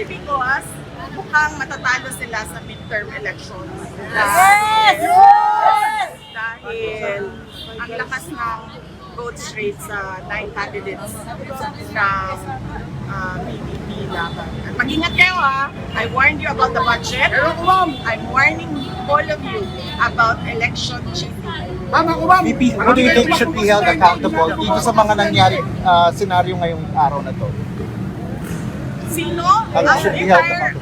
Why? Because mukhang matatalo sila sa midterm elections. Yes! Dahil ang lakas ng vote rate sa nine candidates ng uh, PDP laban. At mag-ingat kayo ha. I warned you about the budget. I'm warning all of you about election cheating. VP, who do you think should be held accountable dito sa mga nangyari uh, senaryo ngayong araw na to? Sino? Ang Ang should be held entire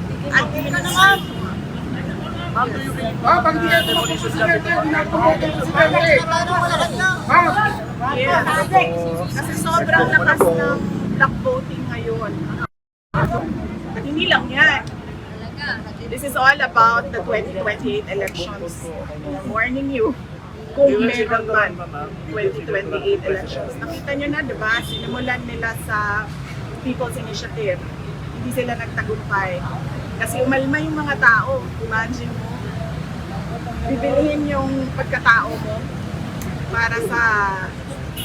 administration. Yes. Kasi sobrang lakas ng black voting ngayon. At hindi lang yan. This is all about the 2028 elections. I'm warning you kung meron man 2028 elections. Nakita nyo na, di ba? Sinimulan nila sa People's Initiative. Hindi sila nagtagumpay. Kasi umalma yung mga tao. Imagine mo, bibilihin yung pagkatao mo para sa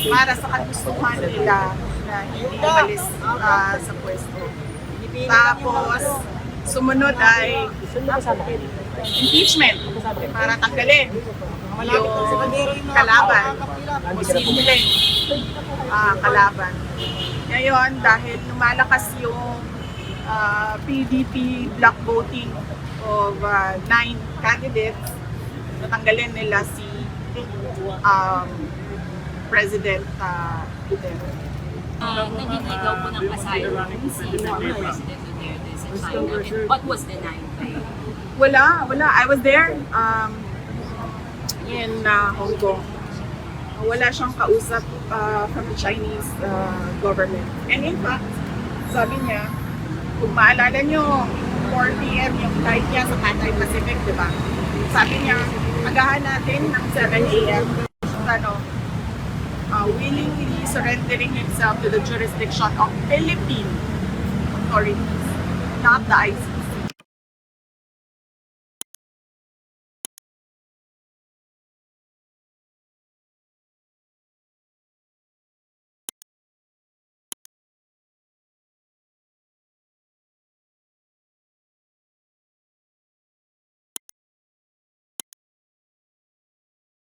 para sa kagustuhan nila na hindi umalis ah, sa pwesto. Tapos, sumunod ay impeachment para tanggalin yung kalaban o simulin ah, kalaban. Ngayon, dahil lumalakas yung ah, PDP block voting of ah, nine candidates, natanggalin nila si um, President uh, Duterte. Uh, nangingigaw po ng asylum si former President Duterte sa China. And what was denied by Wala, wala. I was there um, in uh, Hong Kong. Wala siyang kausap uh, from the Chinese uh, government. And in fact, sabi niya, kung maalala niyo, 4 p.m. yung flight niya sa Cathay Pacific, di ba? Sabi niya, agahan natin ng 7 a.m. Ano, uh, willingly surrendering himself to the jurisdiction of Philippine authorities, not the ICC.